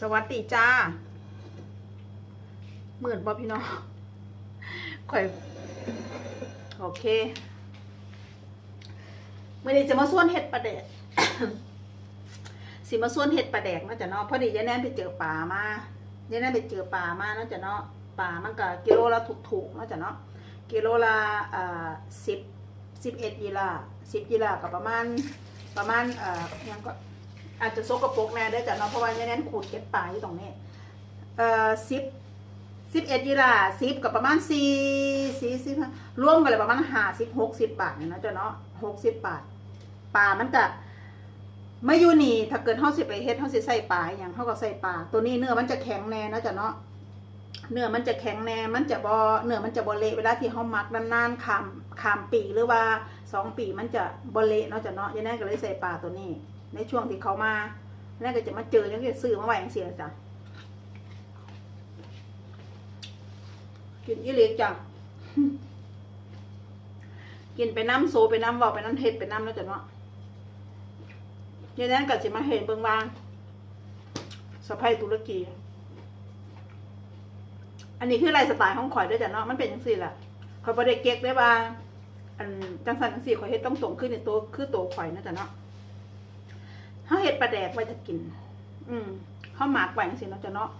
สวัสดีจ้าเหมือนบ่พี่น้องข่อยโอเคเมื่อนี้จะมาส่วนเห็ดปลาแดกสิมาส่วนเห็ดปลาแดกนาะจ้ะเนาะพอดียายแนนไปเจอป่ามายายแนนไปเจอป่ามานาะจ้ะเนาะป่ามันก็กิโลละถูกๆนาะจ้ะเนาะกิโลละอ่าสิบสิบเอ็ดยีราสิบยีรากับประมาณประมาณเอ่อยังก็ อาจจะซกกระปกแน่ได้อจ้ะเนาะเพราะว่ายายแน่นขูดเก็ดป่าอยู่ตรงนี้เอ่อสิบสิบเอ็ดยีราสิบกับประมาณสี่สี่สิบรวมกันเลยประมาณห้าสิบหกสิบบาทเนี่ยนะจ้ะเนาะหกสิบบาทป่ามันจะไม่อยู่นี่ถ้าเกิดเฮาสิไปเฮ็ดเฮาสิใส่ปลาอย่างเฮาก็ใส่ปลาตัวนี้เนื้อมันจะแข็งแน่นะจ้ะเนาะเนื้อมันจะแข็งแน่ มันจะบ่เนื้อมันจะบ่เละเวลาที่เฮามักนานๆขามขามปีหรือว่าสองปีมันจะบ่เละเนาะจ้ะเนาะยายแน่ก็เลยใส่ปลาตัวนี้ ในช่วงที่เขามาแน่ก็จะมาเจอจังซี่ซื้อมาไว้จังซี่นะจ้ะกินอีเล็กจ้ะกินไปน้ำโซไปน้ำว่าไปน้ำเห็ดไปน้ำแล้วจ้ะเนาะยายแดนก็สิมาเห็นเบิ่งว่าสะพายตุรกี อันนี้คือลฟ์สไตล์ของข่อยด้วยจ้ะเนาะมันเป็นจังซี่แหละข่อยบ่ได้เก๊กได้ว่างอันจังสันจังซี่ข่อยเฮ็ดต้องตรงขึ้นในตัวคือตัวข่อยนะจ้ะเนาะ เฮาเฮ็ดปลาแดกไว้จะกิน อืมเฮาหมักไว้จังซี่เนาะจ้ะเนาะ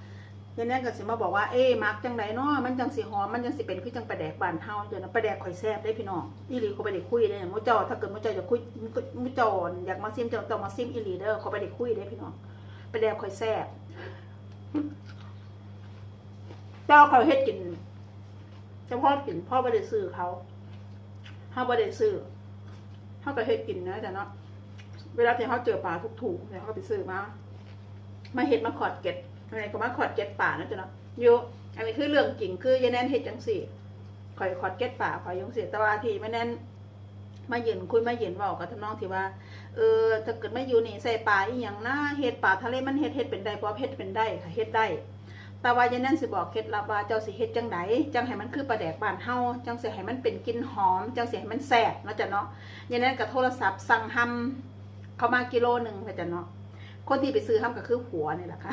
ยายแน่ก็สิมาบอกว่าเอ๊ะมักจังไดเนาะมันจังสิหอมมันจังสิเป็นคือจังปลาแดกบานเฮาเดี๋ยวนะปลาแดกข่อยแซ่บได้พี่น้องอีหลีเขาไปได้คุยได้มู่เจ้าถ้าเกิดมู่เจ้าจะคุยมู่เจ้าอยากมาซิมเจ้าต้องมาซิมอีหลีเด้อเขาไปได้คุยได้พี่น้องปลาแดกข่อยแซ่บเจ้าเขาเฮ็ดกินเฉพาะกินพ่อบ่ได้ซื้อเขาเฮาบ่ได้ซื้อเฮาก็เฮ็ดกินนะแต่เนาะ เวลาที่เขาเจอปลาทุกถูกๆเนี่ยเขาก็ไปซื้อมา มาเห็ดมาขอดเก็ดอะไรก็มาขอดเก็ดป่านะจ๊ะเนาะอยู่อันนี้คือเรื่องจริงคือยายแน่นเห็ดจังสี่ข่อยขอดเก็ดป่าข่อยยงเสียแต่ว่าที่แม่แน่นมาเย็นคุยมาเย็นเว่ากับทำนองที่ว่า เออถ้าเกิดไม่อยู่นี่ใส่ปลาอีหยังนะเห็ดป่าทะเลมันเห็ดเห็ดเป็นได้เพราะเห็ดเป็นได้ค่ะเห็ดได้แต่ว่ายายแน่นสิบอกเคล็ดลับว่าเจ้าสิเฮ็ดจังไดจังให้มันคือปลาแดกบานเฮาจังสิให้มันเป็นกลิ่นหอม จังสิให้มันแซ่บเนะจ้ะเนาะยายแน่นก็โทรศัพท์สั่งทำ เขามากิโลหนึ่งค่ะจ้ะเนาะคนที่ไปซื้อห้ามก็คือผัวนี่แหละค่ะ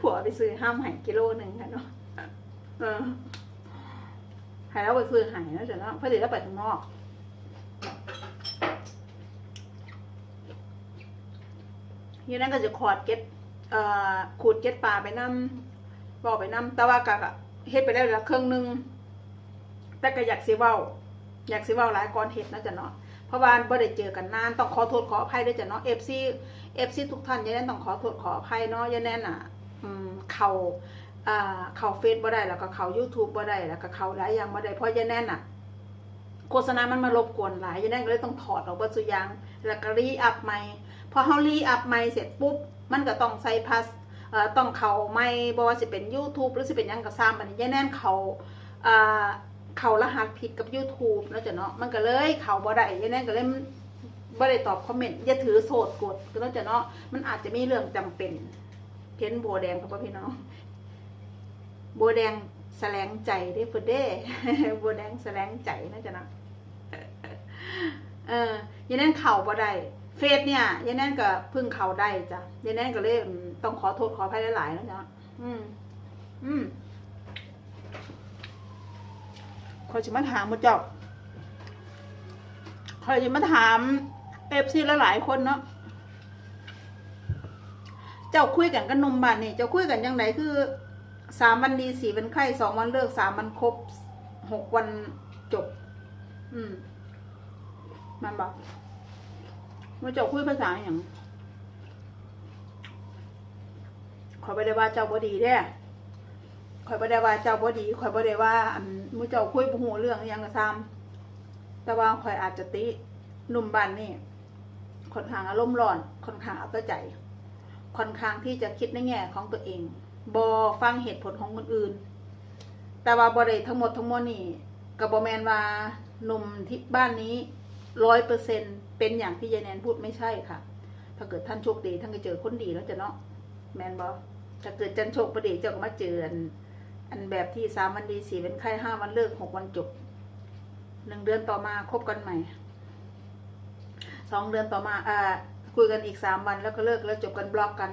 ผัวไปซื้อห้ามหายกิโลหนึ่งค่ะเนาะเออหายแล้วไปซื้อหายแล้วแต่เนาะเพราะเดี๋ยวเราไปข้างนอกยี่นั่นก็จะขอดเก็ตเอ่อขูดเก็ตปลาไปน้ำบอกไปน้ำแต่ว่ากะเฮ็ดไปได้แล้วเครื่องหนึงแต่ก็อยากสิเว้า อยากสิเว้าหลายก่อนเฮ็ดนะจ๊ะเนาะ ราะว่าบ่ได้เจอกันนานต้องขอโทษขออภัยด้วยจ้ะเนาะ FC FC ทุกท่านยายแน่นต้องขอโทษขออภัยเนาะยายแน่นอะเขาอ่าเขาเฟซบ่ได้แล้วก็เขา YouTube บ่ได้แล้วก็เขาหลายอย่างบ่ได้เพราะยายแน่นอะโฆษณามันมารบกวนหลายยายแน่นก็เลยต้องถอดออกบิดซุย่างแล้วก็รีอัพใหม่พอเฮารีอัพใหม่เสร็จปุ๊บมันก็ต้องใส่พาสเอ่อต้องเขาใหม่บ่ว่าสิเป็น YouTube หรือสิเป็นยังก็ซ้ำบัดนี้ยายแน่นเขาอ่า เขารหัสผิดกับ YouTube เนะจ้ะเนาะมันก็เลยเขาบ่ได้ยังไงก็เลยบ่ได้ตอบคอมเมนต์อย่าถือโสดกดก็เนะจ้ะเนาะมันอาจจะมีเรื่องจำเป็น เพ้นบัวแดงครับพี่น้องบัวแดงแสลงใจเด้เพิ่นเด้บัวแดงแสลงใจนะจ้ะเนาะเออยังนั่นเข่าบ่ได้เฟซเนี่ยยังนั่นก็พึ่งเข่าได้จ้ะยังนั่นก็เลยต้องขอโทษขออภัยหลายๆนะจ๊ะอืม อืม ค อยจะมาถามมุเจ้าคอยจะมาถามเอฟซีหลายๆคนเนาะเจ้าคุยกันกับนมบ้านนี่เจ้าคุยกันยังไงคือสามวันดีสี่วันไข้สองวันเลิกสามวันครบหกวันจบ อืม มันบอกมุเจ้าคุยภาษาอย่างขอไปได้ว่าเจ้าบ่ดีเด้ ข่อยบ่ได้ว่าเจ้าบ่ดีข่อยบ่ได้ว่าอันหมู่เจ้าคุยบ่ฮู้เรื่องอิหยังก็ซ้ำแต่ว่าข่อยอาจจะติหนุ่มบ้านนี่ค่อนข้างอารมณ์ร้อนค่อนข้างเอาแต่ใจ ค่อนข้างที่จะคิดในแง่ของตัวเองบ่ฟังเหตุผลของคนอื่น แต่ว่าบ่ได้ทั้งหมดทั้งมวลนี่ก็บ่แมนว่าหนุ่มที่บ้านนี้100%เปอร์เซ็นเป็นอย่างที่ยายแนนพูดไม่ใช่ค่ะ ถ้าเกิดท่านโชคดีท่านก็เจอคนดีแล้วจะเนาะแมนบ่ถ้าเกิดจันโชคบ่ดีเจ้าก็มาเจอ อันแบบที่สามวันดีสี่เป็นไข้ห้าวันเลิกหกวันจบหนึ่งเดือนต่อมาคบกันใหม่สองเดือนต่อมาอ่าคุยกันอีกสามวันแล้วก็เลิกแล้วจบกันบล็อกกัน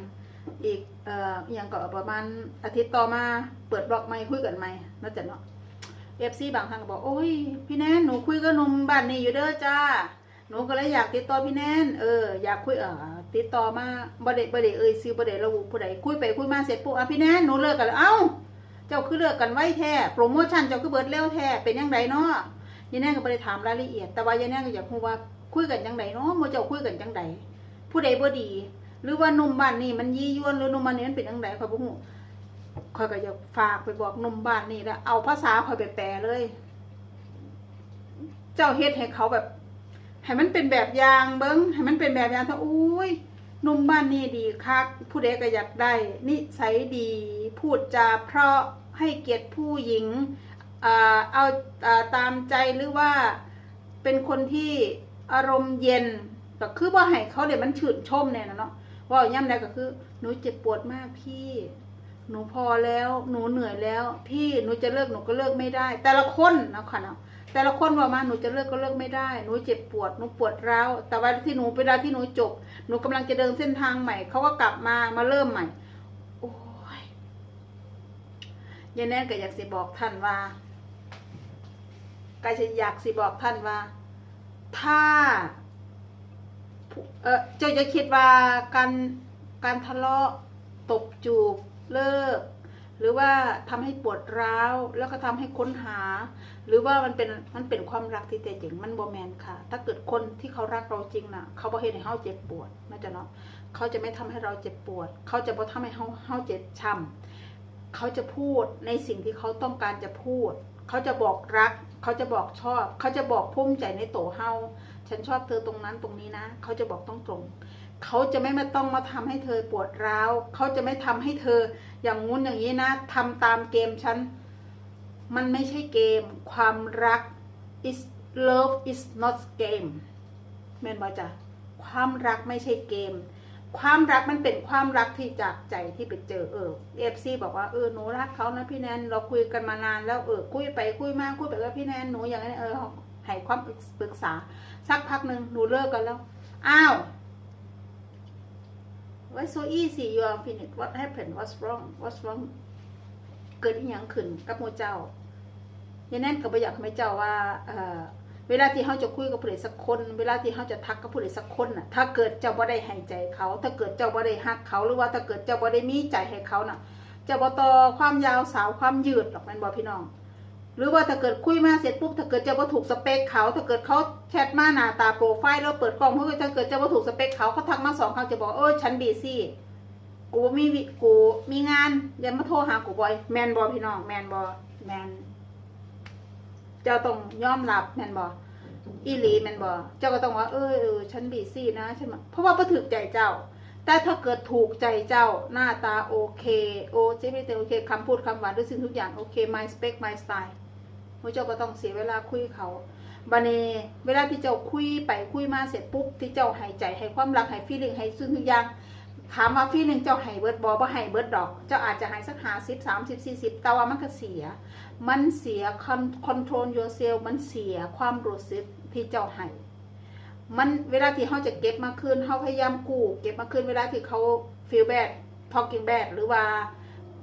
อีกเอ่ออย่างก็ประมาณอาทิตย์ต่อมาเปิดบล็อกใหม่คุยกันใหม่น่าจะเนาะเอฟซีบางครั้งก็บอกโอ้ยพี่แนนหนูคุยกับหนุ่มบ้านนี้อยู่เด้อจ้าหนูก็เลยอยากติดต่อพี่แนนเอออยากคุยเออติดต่อมาบ่ได้บ่ได้เอ่ยซื้อบ่ได้ระบุผู้ใดคุยไปคุยมาเสร็จปุ๊บอะพี่แนนหนูเลิกกันแล้วเอ้า เจ้าคือเลิกกันไว้แท้โปรโมชั่นเจ้าคือเบิดเร็วแท้เป็นยังไงเนาะยายแน่ก็บ่ได้ถามรายละเอียด แต่ว่ายายแน่ก็อยากรู้ว่าคุยกันจังไดเนาะหมู่เจ้าคุยกันจังไดผู้ใดบ่ดี หรือว่านุ่มบ้านนี่มันยี่ยวนหรือนุ่มบ้านนี่มันเป็นจังไดข้อยบ่ฮู้ข้อยก็อยากฝากไปบอกนุ่มบ้านนี่แล้วเอาภาษาข้อยไปแปลเลย เจ้าเฮ็ดให้เขาแบบให้มันเป็นแบบอย่างเบิ้งให้มันเป็นแบบอย่างถ้าอุ้ยนุ่มบ้านนี่ดีคักผู้ใดก็อยากได้ นิสัยดี พูดจาเพราะ ให้เกียรติผู้หญิงเอาตามใจหรือว่าเป็นคนที่อารมณ์เย็นก็คือว่าให้เขาเดี๋ยวมันชื่นชมเนี่ยนะเนาะว่าย่ำใดก็คือ หนูเจ็บปวดมากพี่ หนูพอแล้วหนูเหนื่อยแล้ว พี่หนูจะเลิกหนูก็เลิกไม่ได้ แต่ละคนนะค่ะเนาะแต่ละคนว่ามาหนูจะเลิกก็เลิกไม่ได้ หนูเจ็บปวดหนูปวดร้าวแต่ว่าที่หนูเวลาที่หนูจบ หนูกำลังจะเดินเส้นทางใหม่เขาก็กลับมามาเริ่มใหม่ โอ้ย ยายแน่ก็อยากสิบอกท่านว่าก็จะอยากสิบอกท่านว่า ถ้า เออเจ้าจะคิดว่าการการทะเลาะตบจูบเลิก หรือว่าทำให้ปวดร้าวแล้วก็ทำให้ค้นหา หรือว่ามันเป็นมันเป็นความรักที่แท้จริงมันโบแมนค่ะ ถ้าเกิดคนที่เขารักเราจริงน่ะ เขาบ่เห็นให้เขาเจ็บปวดน่จะเนาะเขาจะไม่ทำให้เราเจ็บปวด เขาจะบ่ทำให้เขาเขาเจ็บช้ำ เขาจะพูดในสิ่งที่เขาต้องการจะพูด เขาจะบอกรัก เขาจะบอกชอบ เขาจะบอกภูมิใจในโตเฮาฉันชอบเธอตรงนั้นตรงนี้นะ เขาจะบอกต้องตรงเขาจะไม่มาต้องมาทำให้เธอปวดร้าว เขาจะไม่ทำให้เธออย่างงู้นอย่างนี้นะทำตามเกมฉัน มันไม่ใช่เกม ความรัก is love is not game แม่นบอจ้ะความรักไม่ใช่เกม ความรักมันเป็นความรักที่จากใจที่ไปเจอเออเอฟซีบอกว่าเออหนูรักเขานะพี่แนนเราคุยกันมานานแล้วเออคุยไปคุยมาคุยไปกับพี่แนนหนูอย่างนี้เออให้ความปรึกษา สักพักหนึ่งหนูเลิกกันแล้วอ้าว Why so easy you are finished what happened what's wrong what's wrong เกิดอีหยังขึ้นกับโมเจ้ายายแน่นก็บ่อยากให้เจ้าว่าเออ เวลาที่เขาจะคุยกับผู้ใดสักคน เวลาที่เขาจะทักกับผู้ใดสักคนน่ะ ถ้าเกิดเจ้าบ่ได้ให้ใจเขา ถ้าเกิดเจ้าบ่ได้ฮักเขา หรือว่าถ้าเกิดเจ้าบ่ได้มีใจให้เขาน่ะเจ้าบ่ต่อความยาวสาวความยืดหรอกแม่นบ่พี่น้อง หรือว่าถ้าเกิดคุยมาเสร็จปุ๊บ ถ้าเกิดเจ้าบ่ถูกสเปคเขา ถ้าเกิดเขาแชทมาหน้าตาโปรไฟล์แล้วเปิดกล้องเพื่อถ้าเกิดเจ้าบ่ถูกสเปคเขาเขาทักมาสองครั้งจะบอกเออฉันบีซี่กูมีกูมีงานอย่ามาโทรหากูบ่อยแมนบ่พี่น้องแมนบ่แมนเจ้าต้องยอมรับแม่นบอ อีหลีแม่นบอเจ้าก็ต้องว่า เออเออฉันบีซี่นะฉันมาเพราะว่าพอถือใจเจ้า แต่ถ้าเกิดถูกใจเจ้าหน้าตาโอเค โอเจ๊ไม่เต็โอเคคำพูดคำหวานด้วยสิ่งทุกอย่างโอเค my spec my style พระเจ้าก็ต้องเสียเวลาคุยเขาบาเนเวลาที่เจ้าคุยไปคุยมาเสร็จปุ๊บที่เจ้าให้ใจให้ความรักให้ฟีลิ่งให้ซึ่งทุกอย่าง ถามว่าฟีลิ่งเจ้าให้เบิร์ดบอบ่ให้เบิร์ดดอก เจ้าอาจจะให้สักหาสิบสามสิบสี่สิบแต่ว่ามันก็เสีย มันเสียคอนโทรล yourself มันเสียความรู้สึกที่เจ้าให้มันเวลาที่เขาจะเก็บมาคืนเขาพยายามกู้เก็บมาคืนเวลาที่เขา feel bad talking bad หรือว่า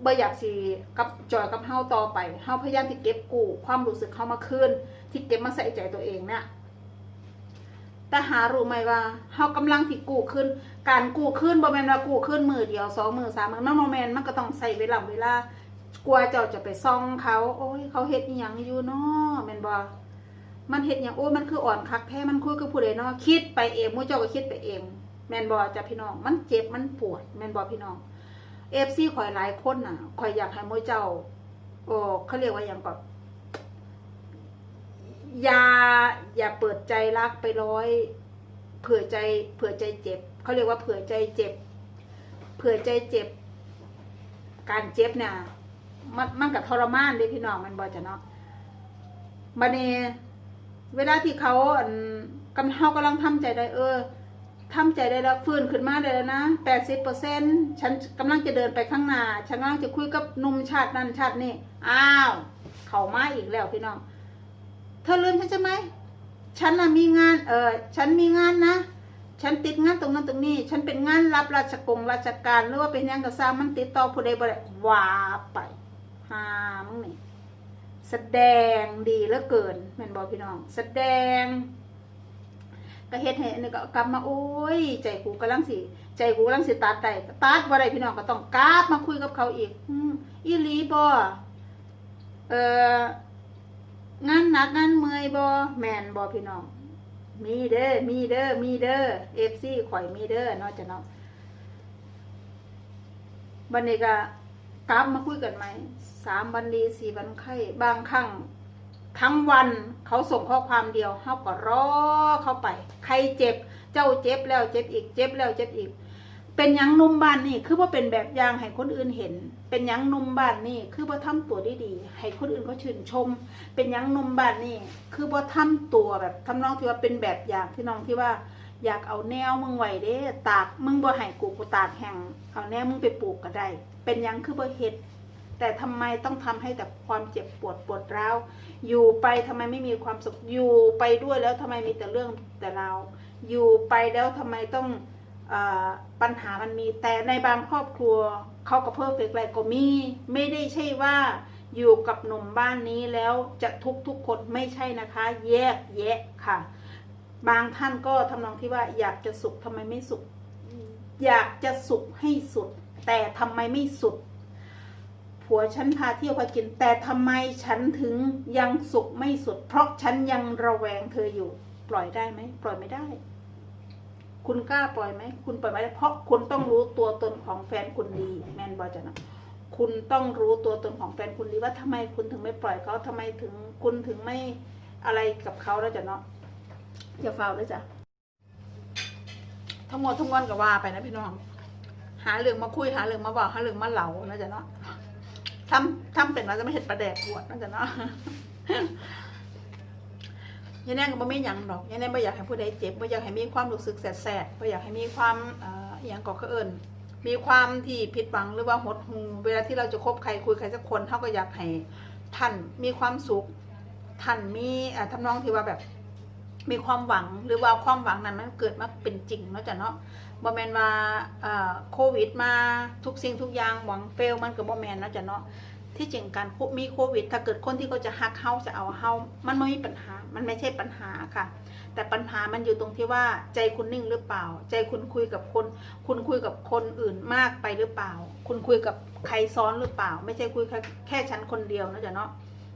เบ่อยากสิกับจอยกับเฮาต่อไปเฮาพยายามที่เก็บกู้ความรู้สึกเขามาคืนที่เก็บมาใส่ใจตัวเองเนี่ย แต่หารู้ไหมว่าเฮากำลังที่กู้ขึ้น การกู้ขึ้นบ่แม่นว่ากู้ขึ้นมือเดียวสองมือสามมือมันบ่แม่นมันก็ต้องใส่เวลาเวลากลัวเจ้าจะไปซ่องเขา โอ้ย เขาเฮ็ดอหยังอยู่เนาะแม่นบ่มันเฮ็ดอหยังโอ้มันคืออ่อนคักแท้มันคุยกับผู้ใดเนาะคิดไปเองมู่เจ้าก็คิดไปเอง แม่นบ่จ้ะพี่น้อง มันเจ็บมันปวด แม่นบ่พี่น้อง FC ข่อยหลายคนน่ะข่อยอยากให้มู่เจ้าโอ้เขาเรียกว่าหยังก่อน อย่าอย่าเปิดใจรักไปร้อย เผื่อใจ เผื่อใจเจ็บเขาเรียกว่าเผื่อใจเจ็บ เผื่อใจเจ็บ การเจ็บเนี่ยมันมันกับทรมานเด้พี่น้องมันบ่จะเนาะบันี้เวลาที่เขาอันกำเฮากำลังทำใจได้เออทำใจได้แล้วฟื้นขึ้นมาได้แล้วนะแปดสิบเปอร์เซ็นฉันกำลังจะเดินไปข้างหน้า ฉันกำลังจะคุยกับหนุ่มชาตินั้นชาตินี้อ้าว เขามาอีกแล้วพี่น้อง ธอลืมฉันใช่ไหม ฉันน่ะมีงาน เออฉันมีงานนะ ฉันติดงานตรงนั้นตรงนี้ ฉันเป็นงานรับราชกงราชการหรือว่าเป็นยังก็สร้างมันติดต่อผู้ใดบ่ได้ว่าไปหามึงนี่แสดงดีเหลือเกินแม่นบ่พี่น้อง แสดงก็เฮ็ดให้นี่ก็กลับมาโอ้ย ใจกูกำลังสิใจกูกำลังสิตัดได้ก็ตัดบ่ได้พี่น้องก็ต้องกราบมาคุยกับเขาอีก อืมอีหลีบ่เอ่อ งานหนักงานเมื่อยบ่แมนบ่พี่น้อง มีเด้อมีเด้อมีเด้อ FC ข่อยมีเด้อนาะจ้ะเนาะบัดนี้ก็กลับมาคุยกันใหม่สามวันดีสี่วันไข้บางครั้งทั้งวันเขาส่งข้อความเดียวเฮาก็รอเข้าไป ใครเจ็บ เจ้าเจ็บแล้วเจ็บอีกเจ็บแล้วเจ็บอีก เป็นยังนุ่มบ้านนี่คือว่าเป็นแบบอย่างให้คนอื่นเห็น เป็นยังนุ่มบ้านนี่คือว่าทำตัวได้ดีๆให้คนอื่นเขาชื่นชม เป็นยังนุ่มบ้านนี่คือว่าทำตัวแบบทำน้องที่ว่าเป็นแบบอย่างที่น้องที่ว่า อยากเอาแนวมึงไหวเด้ ตากมึงบ่ให้กูกูตากแห้งเอาแนวมึงไปปลูกก็ได้ เป็นยังคือบ่เฮ็ดแต่ทำไมต้องทำให้แต่ความเจ็บปวดปวดร้าวอยู่ไปทำไมไม่มีความสุขอยู่ไปด้วยแล้วทำไมมีแต่เรื่องแต่เราวอยู่ไปแล้วทำไมต้อง ปัญหามันมีแต่ในบางครอบครัวเขาก็เพอร์เฟกอะไรก็มีไม่ได้ใช่ว่าอยู่กับหนุ่มบ้านนี้แล้วจะทุกทุกคนไม่ใช่นะคะ แยกแยะค่ะ บางท่านก็ทำนองที่ว่าอยากจะสุขทำไมไม่สุข อยากจะสุขให้สุด แต่ทำไมไม่สุด ผัวฉันพาเที่ยวพากิน แต่ทำไมฉันถึงยังสุขไม่สุด เพราะฉันยังระแวงเธออยู่ ปล่อยได้ไหมปล่อยไม่ได้ คุณกล้าปล่อยไหม คุณปล่อยไหมเพราะคุณต้องรู้ตัวตนของแฟนคุณดี แมนบอยจะนะคุณต้องรู้ตัวตนของแฟนคุณดีว่าทำไมคุณถึงไม่ปล่อยเขาทำไมถึงคุณถึงไม่อะไรกับเขาแล้วจะเนาะอย่าฟาวเลยจ้ะทั้งหมดทั้งมวลก็ว่าไปนะพี่น้อง หาเรื่องมาคุยหาเรื่องมาบอกหาเรื่องมาเหลานะจ๊ะเนาะทำทำเป็นว่าจะไม่เห็นประแดกบวดนั่นจ้ะเนาะ ยายแน่ก็บ่มีหยังดอกยายแน่บ่อยากให้ผู้ใดเจ็บบ่อยากให้มีความรู้สึกแสบๆบ่อยากให้มีความเอ่ออหย่างก็คือเอิ้นมีความที่ผิดหวังหรือว่าหดหูเวลาที่เราจะคบใครคุยใครสักคนเฮาก็อยากให้ท่านมีความสุขท่านมีอ่อทำนองที่ว่าแบบมีความหวังหรือว่าความหวังนั้นมันเกิดมาเป็นจริงเนาะจ้ะเนาะบ่แมนว่าเอ่อโควิดมาทุกสิ่งทุกอย่างหวังเฟลมันก็บ่แมนเนาะจ้ะเนาะ ที่จริงการมีโควิด ถ้าเกิดคนที่เขาจะฮักเฮาจะเอาเฮามันไม่มีปัญหา มันไม่ใช่ปัญหาค่ะ แต่ปัญหามันอยู่ตรงที่ว่าใจคุณนิ่งหรือเปล่า ใจคุณคุยกับคน คุณคุยกับคนอื่นมากไปหรือเปล่า คุณคุยกับใครซ้อนหรือเปล่า ไม่ใช่คุยแค่แค่ฉันคนเดียวนะจ๊ะเนาะ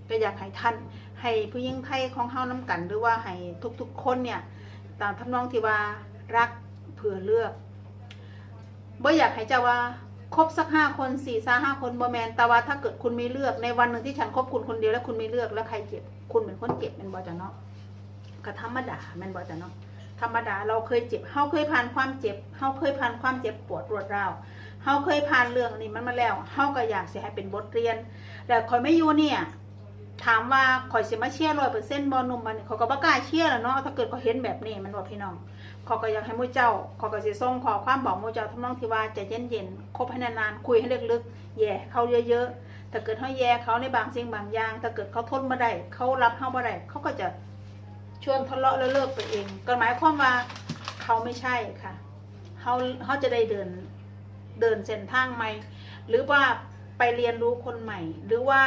ก็อยากให้ท่าน ให้ผู้ยิ่งไทยของเฮาน้ำกัน หรือว่าให้ทุกๆคนเนี่ยตามทำนองที่ว่ารักเผื่อเลือกบ่อยากให้เจ้าว่า คบสักห้าคนสี่ซาห้าคนบอแมนแต่ว่าถ้าเกิดคุณไม่เลือกในวันหนึ่งที่ฉันคบคุณคนเดียวแล้วคุณไม่เลือกแล้วใครเจ็บคุณเป็นคนเจ็บเป็นบอจะเนาะก็ธรรมดาแมนบอจะเนาะธรรมดาเราเคยเจ็บเฮาเคยผ่านความเจ็บเฮาเคยผ่านความเจ็บปวดรวดร้าวเฮาเคยผ่านเรื่องนี้มันมาแล้วเฮาก็อยากสิให้เป็นบทเรียน แต่คอยไม่อยู่เนี่ยถามว่าคอยสิมาเชียร์ร้อยเปอร์เซ็นต์บอลนุ่มมันเขาก็บ่กล้าเชียร์แล้วเนาะถ้าเกิดเขาเห็นแบบนี้มันบอกพี่น้อง ขอก็อยากให้มู่เจ้าขอก็สิส่งขอความบอกมู่เจ้าทำนองที่ว่าใจเย็นๆคบให้นานๆคุยให้ลึกๆแย่เขาเยอะๆถ้าเกิดเขาแย่เขาในบางสิ่งบางอย่างถ้าเกิดเขาทนมาได้เขารับเขามาได้เขาก็จะชวนทะเลาะแล้วเลิกไปเองก็หมายความว่าเขาไม่ใช่ค่ะเขาเขาจะได้เดินเดินเส้นทางใหม่ หรือว่าไปเรียนรู้คนใหม่ หรือว่า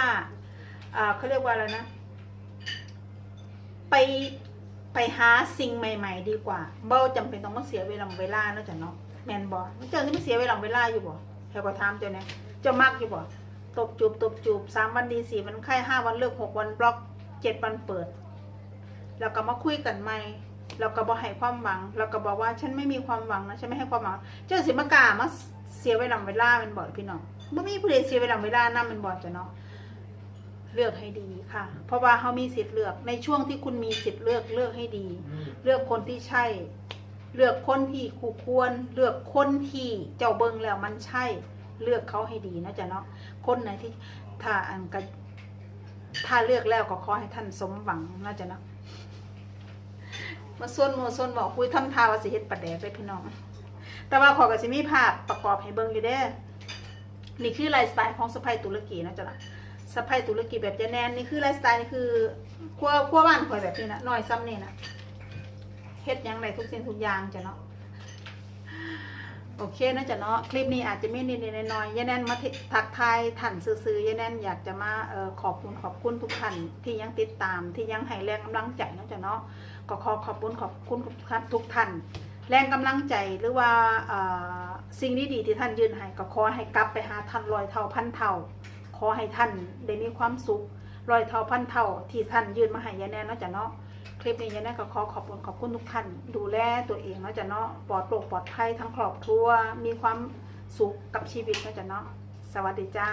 เขาเรียกว่าอะไรนะ ไป ไปหาสิ่งใหม่ ๆ ดีกว่าเบ้าจำเป็นต้องมาเสียเวลาเวลาเนาะจ้ะเนาะแมนบอเจ้านี่ไม่เสียเวลาเวลาอยู่บ่แค่ก็ถามเจ้าเนี่ยเจ้ามากอยู่บ่ตบจูบตบจูบสามวันดีสี่วันไข้ห้าวันเลิกหกวันบล็อกเจ็ดวันเปิด แล้วก็มาคุยกันใหม่แล้วก็บอกให้ความหวังแล้วก็บอกว่าฉันไม่มีความหวังนะฉันไม่ให้ความหวัง เจ้าสิมากามาเสียเวลาเวลาเป็นบ่อยพี่น้องไม่มีผู้ใดเสียเวลาเวลานั่นเป็นบ่อยจ้ะเนาะ เลือกให้ดีค่ะ เพราะว่าเขามีสิทธิ์เลือกในช่วงที่คุณมีสิทธิ์เลือกเลือกให้ดี เลือกคนที่ใช่ เลือกคนที่คู่ควร เลือกคนที่เจ้าเบิงแล้วมันใช่ เลือกเขาให้ดีนะจ๊ะเนาะคนไหนที่ถ้าอันก็ถ้าเลือกแล้วก็ขอให้ท่านสมหวังนะจ๊ะเนาะมาส่วนโมส่วนบอกคุยทำทาว่าสิเฮ็ดประแดกเลยพี่น้อง แต่ว่าขอกับสิมีภาพประกอบให้เบิ่งอยู่เด้อนี่คือไลฟ์สไตล์ของสะพายตุรกีนะจ๊ะนะ สะพายตุรกีแบบจะแนนนี่คือไลฟ์สไตล์นี่คือครัวครัวบ้านข่อยแบบนี้นะน้อยซ้ำนี่นะเฮ็ดยังไดทุกสิ่งทุกอย่างจ้ะเนาะโอเคนะจ๊ะเนาะคลิปนี้อาจจะไมีนิดๆหน่อยๆยายแนนมาทักทายท่านซื่อๆยายแนนอยากจะมาออขอบคุณขอบคุณทุกท่านที่ยังติดตามที่ยังให้แรงกำลังใจนะจ๊ะเนาะก็ขอขอบคุณขอบคุณทุกท่าน แรงกำลังใจหรือว่าอ่อสิ่งดีๆที่ท่านยืนให้ก็ขอให้กลับไปหาท่านลอยเท่าพันเท่า ขอให้ท่านได้มีความสุขลอยเท้าพันเท่าที่ท่านยืนมาให้ยายแนนเนาะจ๊ะเนาะคลิปนี้ยายแนนก็ขอขอบคุณขอบคุณทุกท่านดูแลตัวเองเนาะจ๊ะเนาะปลอดโปร่งปลอดภัยทั้งครอบครัวมีความสุขกับชีวิตเนาะจ๊ะเนาะสวัสดีจ้า